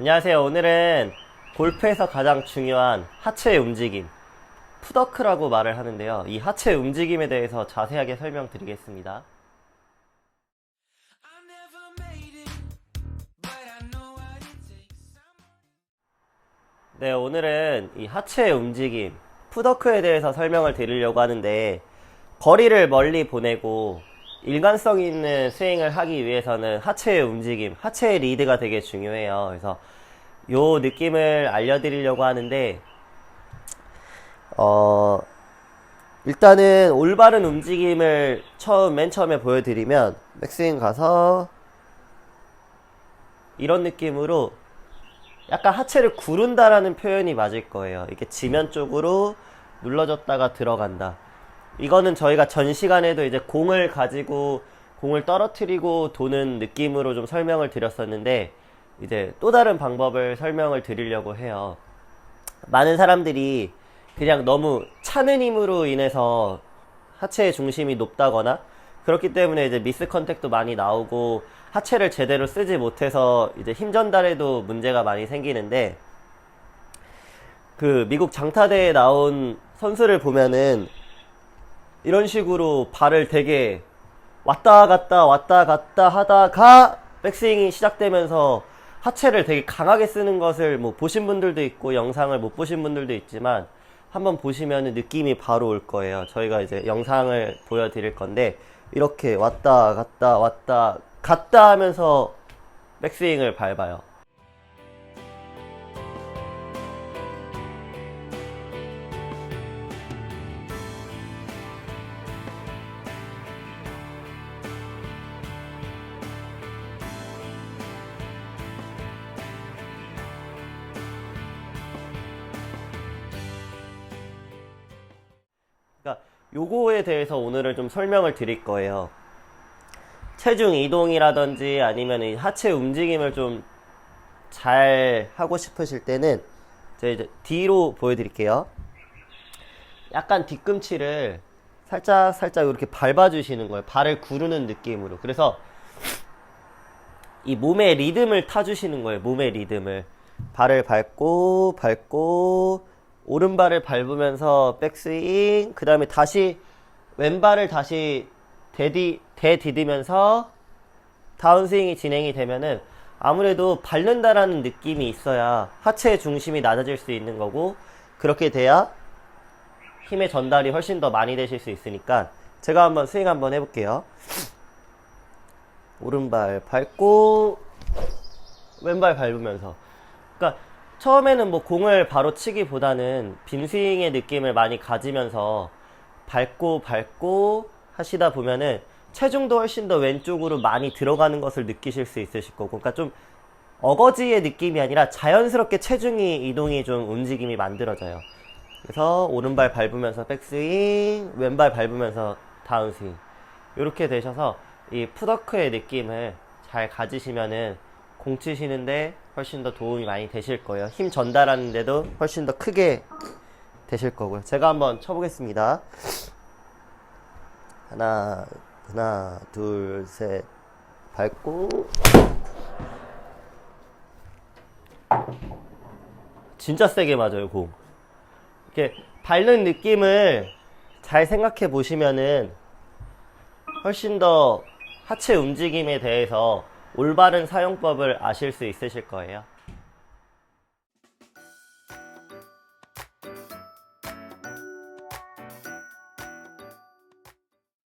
안녕하세요. 오늘은 골프에서 가장 중요한 하체의 움직임, 푸더크라고 말을 하는데요. 이 하체 움직임에 대해서 자세하게 설명드리겠습니다. 네, 오늘은 이 하체의 움직임, 푸더크에 대해서 설명을 드리려고 하는데, 거리를 멀리 보내고 일관성 있는 스윙을 하기 위해서는 하체의 움직임, 하체의 리드가 되게 중요해요. 그래서 요 느낌을 알려드리려고 하는데, 어, 일단은 올바른 움직임을 처음, 맨 처음에 보여드리면, 백스윙 가서, 이런 느낌으로 약간 하체를 구른다라는 표현이 맞을 거예요. 이렇게 지면 쪽으로 눌러줬다가 들어간다. 이거는 저희가 전 시간에도 이제 공을 가지고 공을 떨어뜨리고 도는 느낌으로 좀 설명을 드렸었는데 이제 또 다른 방법을 설명을 드리려고 해요. 많은 사람들이 그냥 너무 차는 힘으로 인해서 하체의 중심이 높다거나 그렇기 때문에 이제 미스 컨택도 많이 나오고 하체를 제대로 쓰지 못해서 이제 힘 전달에도 문제가 많이 생기는데 그 미국 장타대에 나온 선수를 보면은 이런 식으로 발을 되게 왔다 갔다 왔다 갔다 하다가 백스윙이 시작되면서 하체를 되게 강하게 쓰는 것을 뭐 보신 분들도 있고 영상을 못 보신 분들도 있지만 한번 보시면 느낌이 바로 올 거예요. 저희가 이제 영상을 보여드릴 건데 이렇게 왔다 갔다 왔다 갔다 하면서 백스윙을 밟아요. 그러니까 요거에 대해서 오늘은 좀 설명을 드릴 거예요. 체중 이동이라든지 아니면 이 하체 움직임을 좀 잘 하고 싶으실 때는 이제 뒤로 보여드릴게요. 약간 뒤꿈치를 살짝 살짝 이렇게 밟아주시는 거예요. 발을 구르는 느낌으로. 그래서 이 몸의 리듬을 타주시는 거예요. 몸의 리듬을. 발을 밟고, 밟고, 오른발을 밟으면서 백스윙, 그 다음에 다시 왼발을 다시 대디, 대디디면서 다운스윙이 진행이 되면은 아무래도 밟는다라는 느낌이 있어야 하체의 중심이 낮아질 수 있는 거고, 그렇게 돼야 힘의 전달이 훨씬 더 많이 되실 수 있으니까 제가 한번 스윙 한번 해볼게요. 오른발 밟고 왼발 밟으면서 그러니까 처음에는 뭐 공을 바로 치기보다는 빈 스윙의 느낌을 많이 가지면서 밟고 밟고 하시다 보면은 체중도 훨씬 더 왼쪽으로 많이 들어가는 것을 느끼실 수 있으실 거고 그러니까 좀 어거지의 느낌이 아니라 자연스럽게 체중이 이동이 좀 움직임이 만들어져요. 그래서 오른발 밟으면서 백스윙, 왼발 밟으면서 다운스윙. 이렇게 되셔서 이 푸더크의 느낌을 잘 가지시면은 공 치시는데 훨씬 더 도움이 많이 되실 거예요. 힘 전달하는데도 훨씬 더 크게 되실 거고요. 제가 한번 쳐보겠습니다. 하나, 하나, 둘, 셋. 밟고. 진짜 세게 맞아요, 공. 이렇게 밟는 느낌을 잘 생각해 보시면은 훨씬 더 하체 움직임에 대해서 올바른 사용법을 아실 수 있으실 거예요.